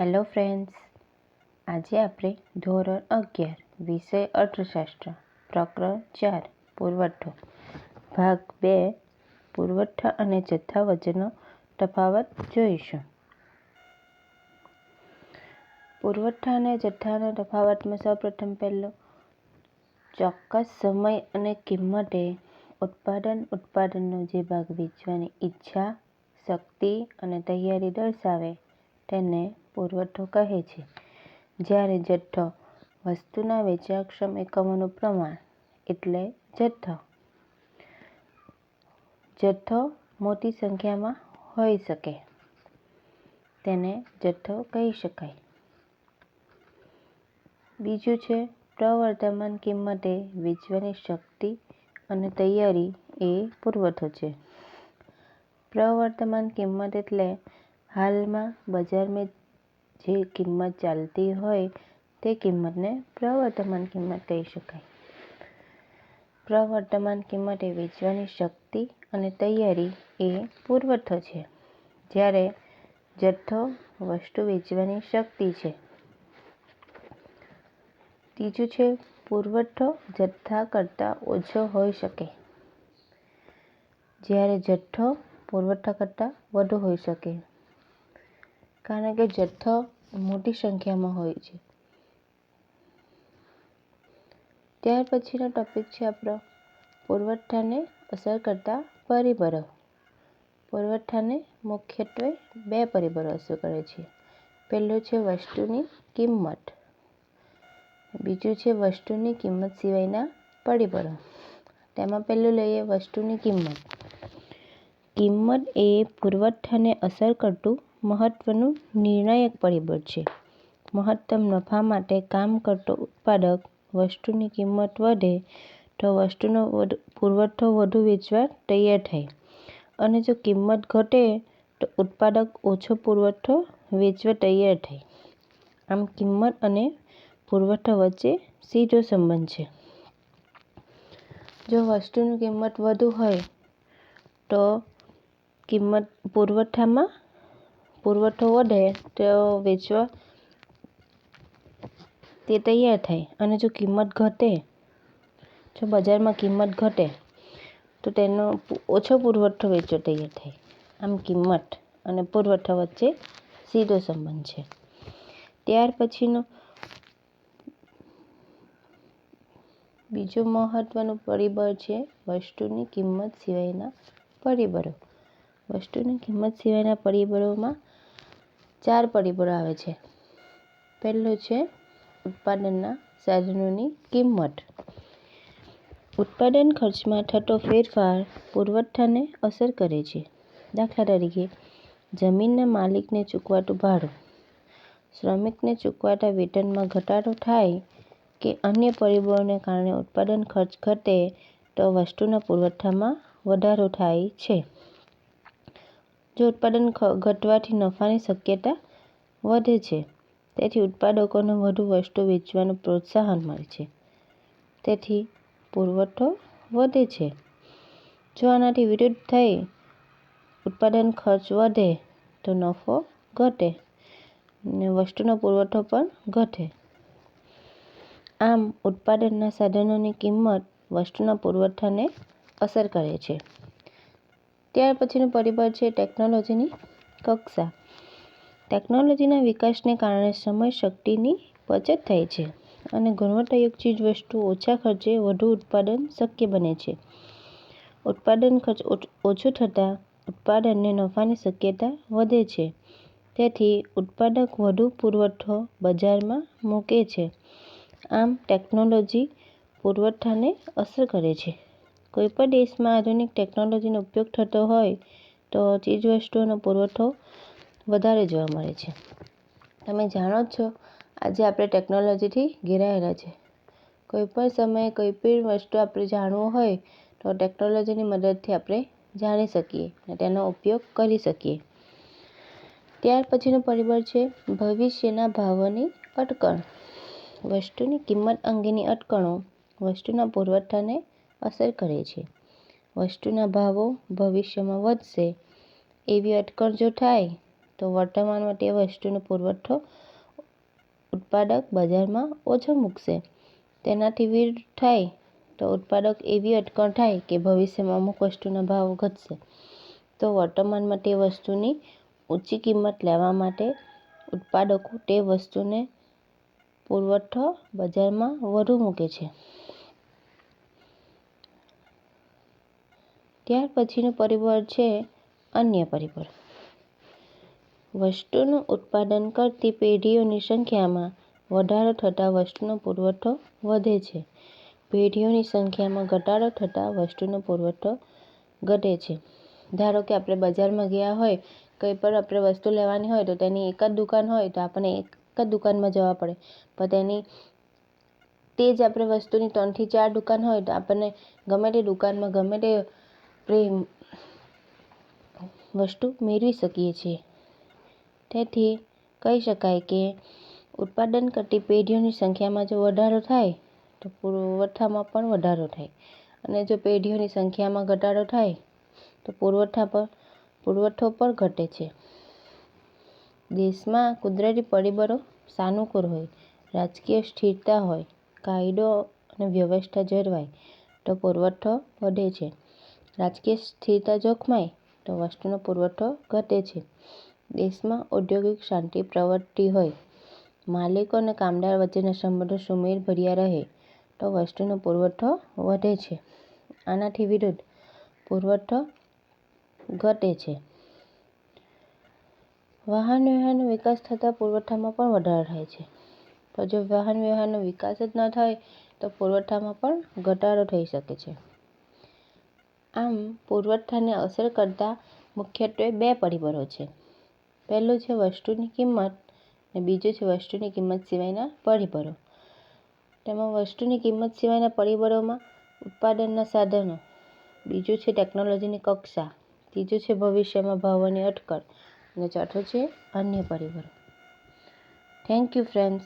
Hello friends આજે આપણે ધોરણ અગિયાર, વિષય અર્થશાસ્ત્ર, પ્રકરણ ચાર, પુરવઠો. ભાગ બે, પુરવઠા અને જથ્થા વચ્ચેનો તફાવત જોઈશું. પુરવઠા અને જથ્થાના તફાવતમાં સૌપ્રથમ પહેલો, ચોક્કસ સમય અને કિંમતે ઉત્પાદન, ઉત્પાદનનો જે ભાગ વેચવાની ઈચ્છા, શક્તિ અને તૈયારી દર્શાવે. તેને પુરવઠો કહે છે. જ્યારે જથ્થો વસ્તુના વેચાણક્ષમ એકમોનું પ્રમાણ એટલે જથ્થો જથ્થો મોટી સંખ્યામાં હોઈ શકે. તેને જથ્થો કહી શકાય. બીજું છે, પ્રવર્તમાન કિંમતે વેચવાની શક્તિ અને તૈયારી એ પુરવઠો છે. પ્રવર્તમાન કિંમત એટલે હાલમાં બજારમાં જે કિંમત ચાલતી હોય તે કિંમતને પ્રવર્તમાન કિંમત કહી શકાય. પ્રવર્તમાન કિંમતે વેચવાની શક્તિ અને તૈયારી એ પુરવઠો છે. જ્યારે જથ્થો વસ્તુ વેચવાની શક્તિ છે. ત્રીજું છે, પુરવઠો જથ્થા કરતાં ઓછો હોઈ શકે. જ્યારે જથ્થો પુરવઠા કરતાં વધુ હોઈ શકે. કારણ કે જથ્થો મોટી સંખ્યામાં હોય છે. ત્યાર પછીનો ટોપિક છે આપણો પુરવઠાને અસર કરતા પરિબળો. પુરવઠાને મુખ્યત્વે બે પરિબળો અસર કરે છે. પહેલું છે વસ્તુની કિંમત. બીજું છે વસ્તુની કિંમત સિવાયના પરિબળો. તેમાં પહેલું લઈએ વસ્તુની કિંમત. કિંમત એ પુરવઠાને અસર કરતું મહત્વનું નિર્ણાયક પરિબળ છે. મહત્તમ નફા માટે કામ કરતો ઉત્પાદક વસ્તુની કિંમત વધે તો વસ્તુનો પુરવઠો વધુ વેચવા તૈયાર થાય. અને જો કિંમત ઘટે તો ઉત્પાદક ઓછો પુરવઠો વેચવા તૈયાર થાય. આમ કિંમત અને પુરવઠા વચ્ચે સીધો સંબંધ છે. જો વસ્તુની કિંમત વધુ હોય તો કિંમત પુરવઠામાં પુરવઠો વધે તો વેચવા તે તૈયાર થાય. અને જો કિંમત ઘટે, જો બજારમાં કિંમત ઘટે, તો તેનો ઓછો પુરવઠો વેચવો તૈયાર થાય. આમ કિંમત અને પુરવઠા વચ્ચે સીધો સંબંધ છે. ત્યાર પછીનો બીજું મહત્વનું પરિબળ છે વસ્તુની કિંમત સિવાયના પરિબળો. વસ્તુની કિંમત સિવાયના પરિબળોમાં ચાર પરિબળો આવે છે. પહેલું છે ઉત્પાદનના સાધનોની કિંમત. ઉત્પાદન ખર્ચમાં થતો ફેરફાર પુરવઠાને અસર કરે છે. દાખલા તરીકે, જમીનના માલિકને ચૂકવાતું ભાડું. શ્રમિકને ચૂકવાતા વેતનમાં ઘટાડો થાય કે અન્ય પરિબળોને કારણે ઉત્પાદન ખર્ચ ઘટે તો વસ્તુના પુરવઠામાં વધારો થાય છે. જો ઉત્પાદન ઘટવાથી નફાની શક્યતા વધે છે. તેથી ઉત્પાદકોને વધુ વસ્તુ વેચવાનું પ્રોત્સાહન મળે છે. તેથી પુરવઠો વધે છે. જો આનાથી વિરુદ્ધ થઈ ઉત્પાદન ખર્ચ વધે, તો નફો ઘટે ને વસ્તુનો પુરવઠો પણ ઘટે. આમ ઉત્પાદનના સાધનોની કિંમત વસ્તુના પુરવઠાને અસર કરે છે. ત્યાર પછીનું પરિબળ છે ટેકનોલોજીની કક્ષા. ટેકનોલોજીના વિકાસને કારણે સમય શક્તિની બચત થાય છે અને ગુણવત્તાયુક્ત ચીજવસ્તુ ઓછા ખર્ચે વધુ ઉત્પાદન શક્ય બને છે. ઉત્પાદન ખર્ચ ઓછો થતાં ઉત્પાદનને નફાની શક્યતા વધે છે. તેથી ઉત્પાદક વધુ પુરવઠો બજારમાં મૂકે છે. આમ ટેકનોલોજી પુરવઠાને અસર કરે છે. કોઈપણ દેશમાં આધુનિક ટેકનોલોજીનો ઉપયોગ થતો હોય તો ચીજવસ્તુઓનો પુરવઠો વધારે જોવા મળે છે. તમે જાણો જ છો, આજે આપણે ટેકનોલોજીથી ઘેરાયેલા છે. કોઈપણ સમયે કોઈપણ વસ્તુ આપણે જાણવું હોય તો ટેકનોલોજીની મદદથી આપણે જાણી શકીએ અને તેનો ઉપયોગ કરી શકીએ. ત્યાર પછીનું પરિબળ છે ભવિષ્યના ભાવોની અટકણ. વસ્તુની કિંમત અંગેની અટકણો વસ્તુના પુરવઠાને અસર કરે છે. વસ્તુના ભાવો ભવિષ્યમાં વધશે એવી અટકણ જો થાય, તો વર્તમાનમાં તે વસ્તુનો પુરવઠો ઉત્પાદક બજારમાં ઓછો મૂકશે. તેનાથી વિરુદ્ધ થાય તો ઉત્પાદક એવી અટકળ થાય કે ભવિષ્યમાં અમુક વસ્તુના ભાવ ઘટશે. તો વર્તમાનમાં તે વસ્તુની ઊંચી કિંમત લેવા માટે ઉત્પાદકો તે વસ્તુને પુરવઠો બજારમાં વધુ મૂકે છે. ત્યાર પછીનું પરિબળ છે અન્ય પરિબળ. વસ્તુનું ઉત્પાદન કરતી પેઢીઓની સંખ્યામાં વધારો થતાં વસ્તુનો પુરવઠો વધે છે. પેઢીઓની સંખ્યામાં ઘટાડો થતાં વસ્તુનો પુરવઠો ઘટે છે. ધારો કે આપણે બજારમાં ગયા હોય, કંઈ પણ આપણે વસ્તુ લેવાની હોય તો તેની એક જ દુકાન હોય તો આપણને એક જ દુકાનમાં જવા પડે. પણ તેની, તે જ આપણે વસ્તુની ત્રણથી ચાર દુકાન હોય તો આપણને ગમે તે દુકાનમાં ગમે તે આપણે વસ્તુ મેળવી શકીએ છીએ. તેથી કહી શકાય કે ઉત્પાદન કરતી પેઢીઓની સંખ્યામાં જો વધારો થાય, તો પુરવઠામાં પણ વધારો થાય. અને જો પેઢીઓની સંખ્યામાં ઘટાડો થાય, તો પુરવઠા પર પુરવઠો પણ ઘટે છે. દેશમાં કુદરતી પરિબળો સાનુકૂળ હોય, રાજકીય સ્થિરતા હોય, કાયદો અને વ્યવસ્થા જળવાય, તો પુરવઠો વધે છે. રાજકીય સ્થિરતા જોખમાય તો વસ્તુનો પુરવઠો ઘટે છે. દેશમાં ઔદ્યોગિક શાંતિ પ્રવર્તી હોય, માલિકો અને કામદાર વચ્ચેના સંબંધો સુમેળભર્યા રહે તો વસ્તુનો પુરવઠો વધે છે. આનાથી વિરુદ્ધ પુરવઠો ઘટે છે. વાહન વ્યવહારનો વિકાસ થતાં પુરવઠામાં પણ વધારો થાય છે. તો જો વાહન વ્યવહારનો વિકાસ જ ન થાય તો પુરવઠામાં પણ ઘટાડો થઈ શકે છે. આમ પુરવઠાને અસર કરતા મુખ્યત્વે બે પરિબળો છે. પહેલું છે વસ્તુની કિંમત અને બીજું છે વસ્તુની કિંમત સિવાયના પરિબળો. તેમાં વસ્તુની કિંમત સિવાયના પરિબળોમાં ઉત્પાદનના સાધનો, બીજું છે ટેકનોલોજીની કક્ષા, ત્રીજું છે ભવિષ્યમાં ભાવોની અટકળ, અને ચોથું છે અન્ય પરિબળો. Thank you friends